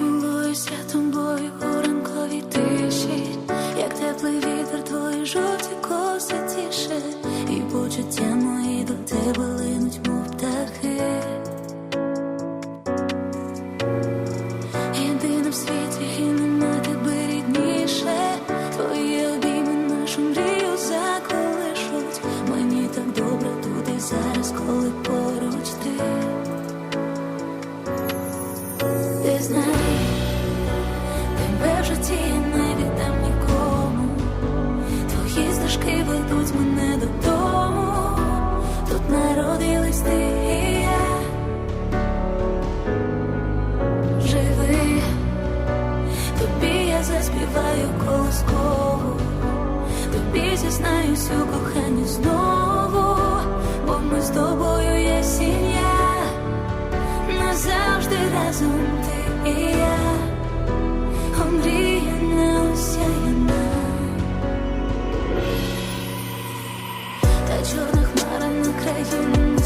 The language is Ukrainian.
Милуюсь святом бою у ранковій тиші, як теплий вітер, твої жовті коси і почуття мої до тебе линуть, мов птахи. Єдина в світі і нема тебе рідніше, твої обійми нашу мрію заколишуть. Мені так добре тут зараз, коли поруч ти. Ти знай, тебе в житті не віддам нікому. Твої стежки ведуть мене додому. Тут народились і я. Живи, тобі я заспіваю колоскову, тобі зізнаюсь у коханні знову, разом ти і я, омріяна осяяна, та чорна хмара на краю